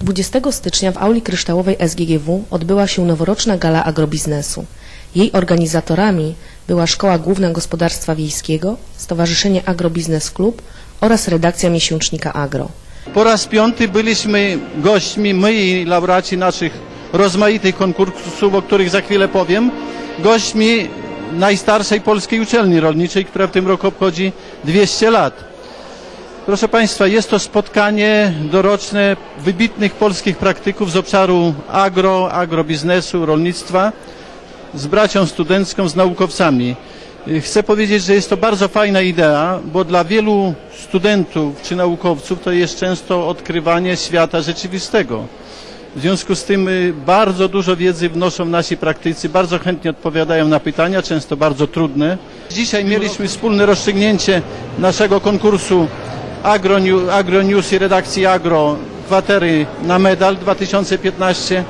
20 stycznia w auli kryształowej SGGW odbyła się noworoczna gala agrobiznesu. Jej organizatorami była Szkoła Główna Gospodarstwa Wiejskiego, Stowarzyszenie Agrobiznes Klub oraz redakcja miesięcznika Agro. Po raz piąty byliśmy gośćmi, my i laureaci naszych rozmaitych konkursów, o których za chwilę powiem, gośćmi najstarszej polskiej uczelni rolniczej, która w tym roku obchodzi 200 lat. Proszę Państwa, jest to spotkanie doroczne wybitnych polskich praktyków z obszaru agro, agrobiznesu, rolnictwa z bracią studencką, z naukowcami. Chcę powiedzieć, że jest to bardzo fajna idea, bo dla wielu studentów czy naukowców to jest często odkrywanie świata rzeczywistego. W związku z tym y, bardzo dużo wiedzy wnoszą nasi praktycy, bardzo chętnie odpowiadają na pytania, często bardzo trudne. Dzisiaj mieliśmy wspólne rozstrzygnięcie naszego konkursu Agro, New- Agro News i redakcji Agro kwatery na medal 2015.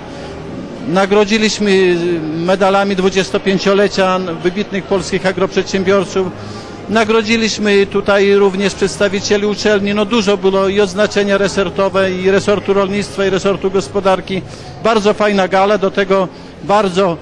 Nagrodziliśmy medalami 25-lecia wybitnych polskich agroprzedsiębiorców. Nagrodziliśmy tutaj również przedstawicieli uczelni. No dużo było i odznaczenia resortowe i resortu rolnictwa i resortu gospodarki. Bardzo fajna gala, do tego bardzo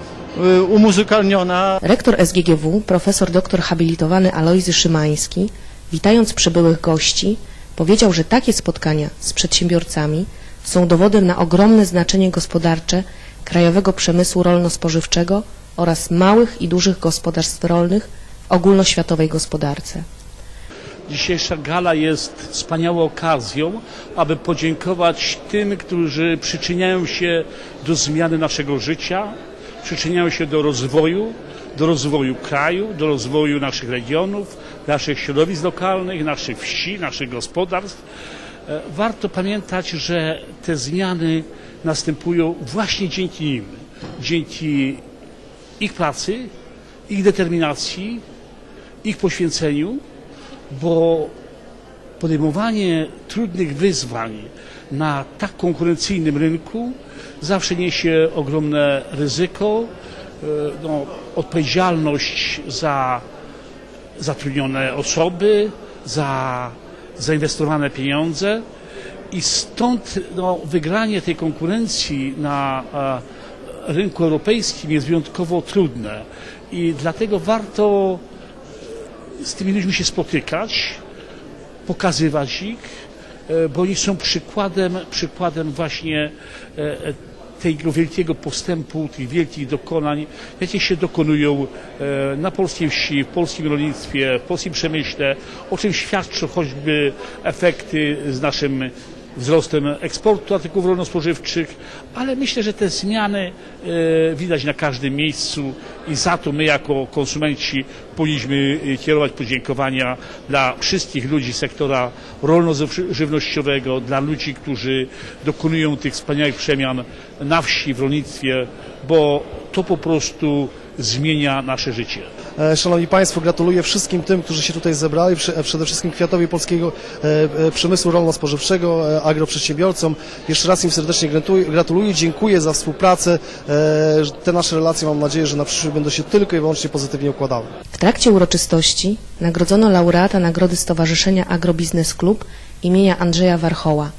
y, umuzykalniona. Rektor SGGW, profesor doktor habilitowany Alojzy Szymański, witając przybyłych gości, powiedział, że takie spotkania z przedsiębiorcami są dowodem na ogromne znaczenie gospodarcze krajowego przemysłu rolno-spożywczego oraz małych i dużych gospodarstw rolnych w ogólnoświatowej gospodarce. Dzisiejsza gala jest wspaniałą okazją, aby podziękować tym, którzy przyczyniają się do zmiany naszego życia, przyczyniają się do rozwoju, do rozwoju kraju, do rozwoju naszych regionów, naszych środowisk lokalnych, naszych wsi, naszych gospodarstw. E, Warto pamiętać, że te zmiany następują właśnie dzięki nim, dzięki ich pracy, ich determinacji, ich poświęceniu, bo podejmowanie trudnych wyzwań na tak konkurencyjnym rynku zawsze niesie ogromne ryzyko, no, odpowiedzialność za zatrudnione osoby, za zainwestowane pieniądze. I stąd no, wygranie tej konkurencji na e, rynku europejskim jest wyjątkowo trudne. I dlatego warto z tymi ludźmi się spotykać, pokazywać ich, e, bo oni są przykładem, przykładem właśnie e, e, tego wielkiego postępu, tych wielkich dokonań, jakie się dokonują e, na polskiej wsi, w polskim rolnictwie, w polskim przemyśle, o czym świadczą choćby efekty z naszym wzrostem eksportu artykułów rolno-spożywczych, ale myślę, że te zmiany e, widać na każdym miejscu i za to my jako konsumenci powinniśmy e, kierować podziękowania dla wszystkich ludzi sektora rolno-żywnościowego, dla ludzi, którzy dokonują tych wspaniałych przemian na wsi, w rolnictwie, bo to po prostu zmienia nasze życie. E, Szanowni Państwo, gratuluję wszystkim tym, którzy się tutaj zebrali, e, przede wszystkim Kwiatowi Polskiego e, Przemysłu Rolno-Spożywczego, agroprzedsiębiorcom. Jeszcze raz im serdecznie gratuluję, dziękuję za współpracę. Te nasze relacje mam nadzieję, że na przyszłość będą się tylko i wyłącznie pozytywnie układały. W trakcie uroczystości nagrodzono laureata Nagrody Stowarzyszenia Agrobiznes Klub imienia Andrzeja Warchoła.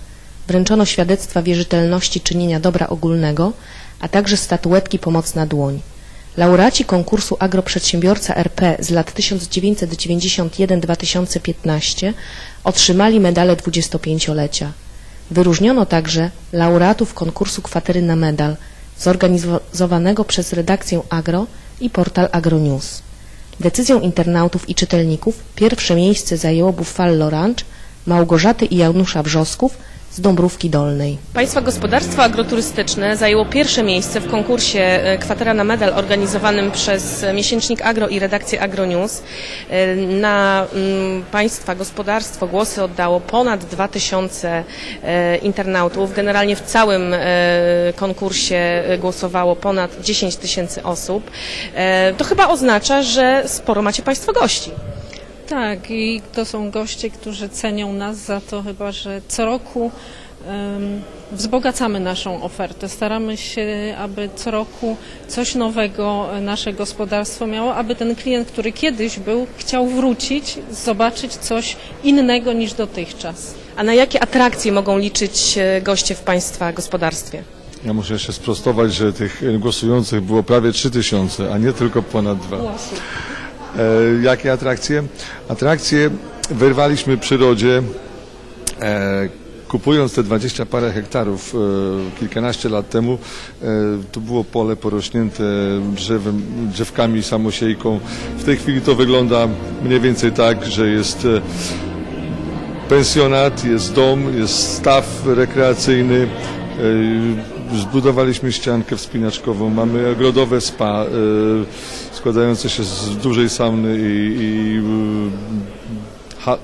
Wręczono świadectwa wierzytelności czynienia dobra ogólnego, a także statuetki Pomocna Dłoń. Laureaci konkursu Agroprzedsiębiorca RP z lat 1991-2015 otrzymali medale 25-lecia. Wyróżniono także laureatów konkursu Kwatery na Medal, zorganizowanego przez redakcję Agro i portal Agronews. Decyzją internautów i czytelników pierwsze miejsce zajęło Buffalo Ranch Małgorzaty i Janusza Wrzosków z Dąbrówki Dolnej. Państwa gospodarstwo agroturystyczne zajęło pierwsze miejsce w konkursie e, Kwatera na Medal organizowanym przez miesięcznik Agro i redakcję Agronews. E, Na mm, Państwa gospodarstwo głosy oddało ponad 2000 e, internautów. Generalnie w całym konkursie głosowało ponad 10 tysięcy osób. To chyba oznacza, że sporo macie Państwo gości. Tak, i to są goście, którzy cenią nas za to chyba, że co roku wzbogacamy naszą ofertę. Staramy się, aby co roku coś nowego nasze gospodarstwo miało, aby ten klient, który kiedyś był, chciał wrócić, zobaczyć coś innego niż dotychczas. A na jakie atrakcje mogą liczyć goście w Państwa gospodarstwie? Ja muszę jeszcze sprostować, że tych głosujących było prawie 3000, a nie tylko ponad dwa. E, jakie atrakcje? Atrakcje wyrwaliśmy przyrodzie, e, kupując te 20 parę hektarów e, kilkanaście lat temu. To było pole porośnięte drzewem, drzewkami, samosiejką. W tej chwili to wygląda mniej więcej tak, że jest pensjonat, jest dom, jest staw rekreacyjny. Zbudowaliśmy ściankę wspinaczkową, mamy ogrodowe spa e, składające się z dużej sauny i, i e, ha,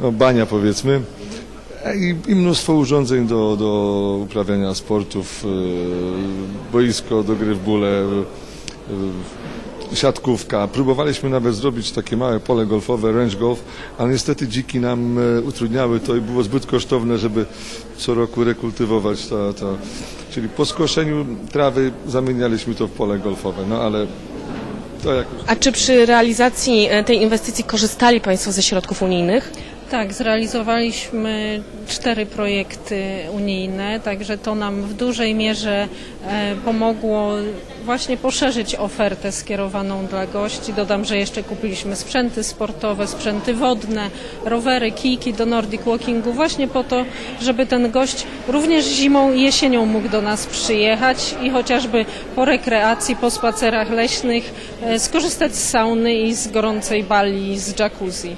no, bania powiedzmy. E, I, I mnóstwo urządzeń do, do uprawiania sportów, boisko do gry w bóle, siatkówka. Próbowaliśmy nawet zrobić takie małe pole golfowe, range golf, ale niestety dziki nam e, utrudniały to i było zbyt kosztowne, żeby co roku rekultywować to. to. Czyli po skoszeniu trawy zamienialiśmy to w pole golfowe, no ale to jakoś... A czy przy realizacji e, tej inwestycji korzystali Państwo ze środków unijnych? Tak, zrealizowaliśmy cztery projekty unijne, także to nam w dużej mierze e, pomogło właśnie poszerzyć ofertę skierowaną dla gości. Dodam, że jeszcze kupiliśmy sprzęty sportowe, sprzęty wodne, rowery, kijki do Nordic Walkingu właśnie po to, żeby ten gość również zimą i jesienią mógł do nas przyjechać i chociażby po rekreacji, po spacerach leśnych e, skorzystać z sauny i z gorącej bali z jacuzzi.